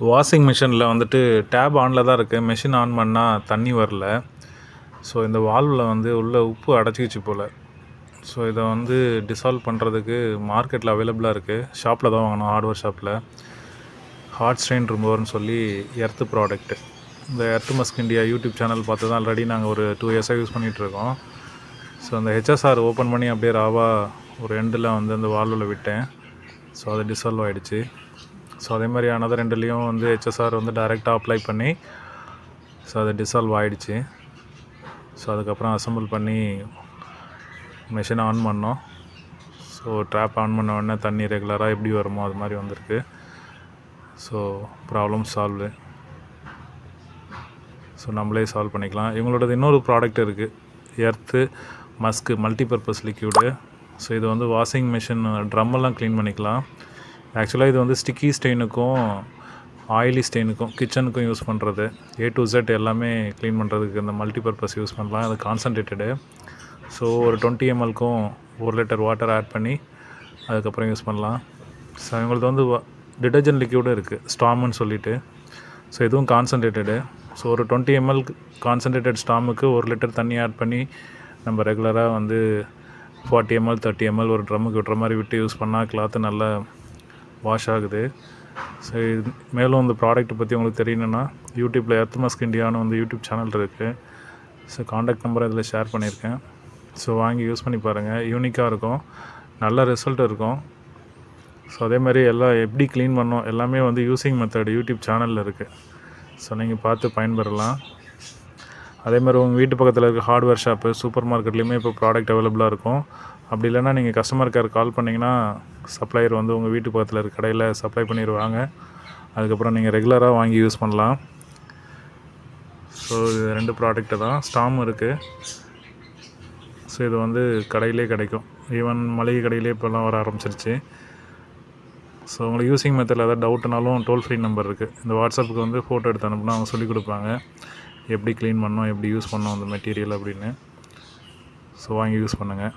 Washing மிஷினில் வந்துட்டு tape ஆனில் தான் இருக்குது மிஷின் ஆன் பண்ணால் தண்ணி வரல. ஸோ இந்த வால்வில் வந்து உள்ளே உப்பு அடைச்சிக்கிச்சு போல். ஸோ இதை வந்து டிசால்வ் பண்ணுறதுக்கு மார்க்கெட்டில் அவைலபிளாக இருக்குது ஷாப்பில் தான் வாங்கணும் ஹார்ட்வேர் ஷாப்பில் ஹார்ட் ஸ்ட்ரெயின் ரிமூவர்னு சொல்லி எர்த்து ப்ராடக்ட்டு இந்த earth musk India YouTube channel பார்த்து தான் ஆல்ரெடி நாங்கள் ஒரு டூ இயர்ஸாக யூஸ் பண்ணிகிட்ருக்கோம் ஸோ அந்த ஹெச்எஸ்ஆர் ஓப்பன் பண்ணி அப்படியே ராவா ஒரு எண்டில் வந்து அந்த வால்வில் விட்டேன். ஸோ அது டிசால்வ் ஆகிடுச்சு ஸோ அதே மாதிரி அனதர் ரெண்டுலேயும் வந்து ஹெச்எஸ்ஆர் வந்து டைரெக்டாக அப்ளை பண்ணி ஸோ அது டிசால்வ் ஆகிடுச்சு ஸோ அதுக்கப்புறம் அசம்பிள் பண்ணி மெஷினை ஆன் பண்ணோம். ஸோ ட்ராப் ஆன் பண்ண உடனே தண்ணி ரெகுலராக எப்படி வருமோ அது மாதிரி வந்திருக்கு. ஸோ ப்ராப்ளம் சால்வு ஸோ நம்மளே சால்வ் பண்ணிக்கலாம். இவங்களோடது இன்னொரு ப்ராடக்ட் இருக்குது earth musk multipurpose liquid so இது வந்து வாஷிங் மிஷின் ட்ரம்மெல்லாம் க்ளீன் பண்ணிக்கலாம். ஆக்சுவலாக இது வந்து ஸ்டிக்கி ஸ்டெயினுக்கும் ஆயிலி ஸ்டெயினுக்கும் கிச்சனுக்கும் யூஸ் பண்ணுறது ஏ டு ஜெட் எல்லாமே க்ளீன் பண்ணுறதுக்கு இந்த மல்டிபர்பஸ் யூஸ் பண்ணலாம். அது கான்சன்ட்ரேட்டடு ஸோ ஒரு டுவெண்ட்டி எம்எல்க்கும் ஒரு லிட்டர் வாட்டர் ஆட் பண்ணி அதுக்கப்புறம் யூஸ் பண்ணலாம். ஸோ இவங்களுக்கு வந்து டிடர்ஜென்ட் லிக்யூடும் இருக்குது ஸ்டாம்னு சொல்லிவிட்டு ஸோ இதுவும் கான்சன்ட்ரேட்டடு ஸோ ஒரு டுவெண்ட்டி எம்எல் கான்சன்ட்ரேட்டட் ஸ்டாமுக்கு ஒரு லிட்டர் தண்ணி ஆட் பண்ணி நம்ம ரெகுலராக வந்து ஃபார்ட்டி எம்எல் தேர்ட்டி எம்எல் ஒரு ட்ரம்முக்கு விட்டுற மாதிரி விட்டு யூஸ் பண்ணால் கிளாத்து நல்லா வாஷ் ஆகுது. ஸோ இது மேலும் இந்த ப்ராடக்ட்டை பற்றி உங்களுக்கு தெரியணுன்னா யூடியூப்பில் எர்த் மஸ்க் இண்டியான்னு வந்து யூடியூப் சேனல் இருக்குது ஸோ காண்டாக்ட் நம்பரை இதில் ஷேர் பண்ணியிருக்கேன் ஸோ வாங்கி யூஸ் பண்ணி பாருங்கள் யூனிக்காக இருக்கும். நல்ல ரிசல்ட் இருக்கும். ஸோ அதே மாதிரி எல்லாம் எப்படி க்ளீன் பண்ணோம் எல்லாமே வந்து யூஸிங் மெத்தட் யூடியூப் சேனலில் இருக்குது ஸோ நீங்கள் பார்த்து பயன்பெறலாம். அதே மாதிரி உங்கள் வீட்டு பக்கத்தில் இருக்க ஹார்ட்வேர் ஷாப்பு சூப்பர் மார்க்கெட்லேயுமே இப்போ ப்ராடக்ட் அவைலபிளாக இருக்கும். அப்படி இல்லைன்னா நீங்கள் கஸ்டமர் கேர் கால் பண்ணிங்கன்னா சப்ளையர் வந்து உங்கள் வீட்டு பக்கத்தில் இருக்க கடையில் சப்ளை பண்ணிடுவாங்க அதுக்கப்புறம் நீங்கள் ரெகுலராக வாங்கி யூஸ் பண்ணலாம். ஸோ இது ரெண்டு ப்ராடக்ட்டு தான். ஸ்டாம் இருக்குது ஸோ இது வந்து கடையிலே கிடைக்கும். ஈவன் மளிகை கடையிலே இப்போல்லாம் வர ஆரம்பிச்சிருச்சு. ஸோ உங்களுக்கு யூஸிங் மெத்தடில் ஏதாவது டவுட்னாலும் டோல் ஃப்ரீ நம்பர் இருக்குது இந்த வாட்ஸ்அப்புக்கு வந்து ஃபோட்டோ எடுத்து அனுப்புனா அவங்க சொல்லிக் கொடுப்பாங்க. எப்படி க்ளீன் பண்ணோம் எப்படி யூஸ் பண்ணோம் அந்த மெட்டீரியல் அப்படின்னு. ஸோ வாங்கி யூஸ் பண்ணுங்கள்